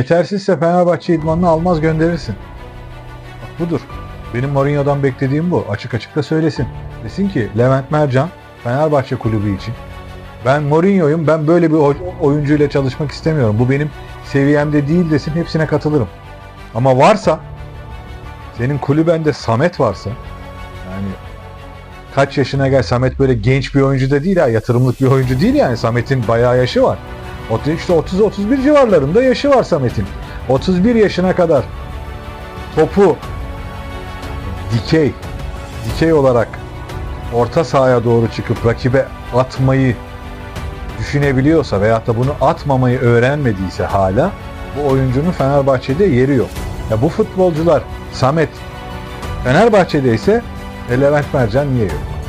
Yetersizse Fenerbahçe idmanını almaz gönderirsin. Bak budur. Benim Mourinho'dan beklediğim bu. Açık açık da söylesin. Desin ki Levent Mercan Fenerbahçe kulübü için. Ben Mourinho'yum. Ben böyle bir oy- oyuncuyla çalışmak istemiyorum. Bu benim seviyemde değil desin. Hepsine katılırım. Ama varsa senin kulübende Samet varsa yani kaç yaşına gel Samet böyle genç bir oyuncu da değil ha yatırımlık bir oyuncu değil yani Samet'in bayağı yaşı var. İşte 30-31 civarlarında yaşı var Samet'in. 31 yaşına kadar topu dikey dikey olarak orta sahaya doğru çıkıp rakibe atmayı düşünebiliyorsa veyahut da bunu atmamayı öğrenmediyse hala bu oyuncunun Fenerbahçe'de yeri yok. Ya bu futbolcular Samet Fenerbahçe'de ise Levent Mercan niye yok?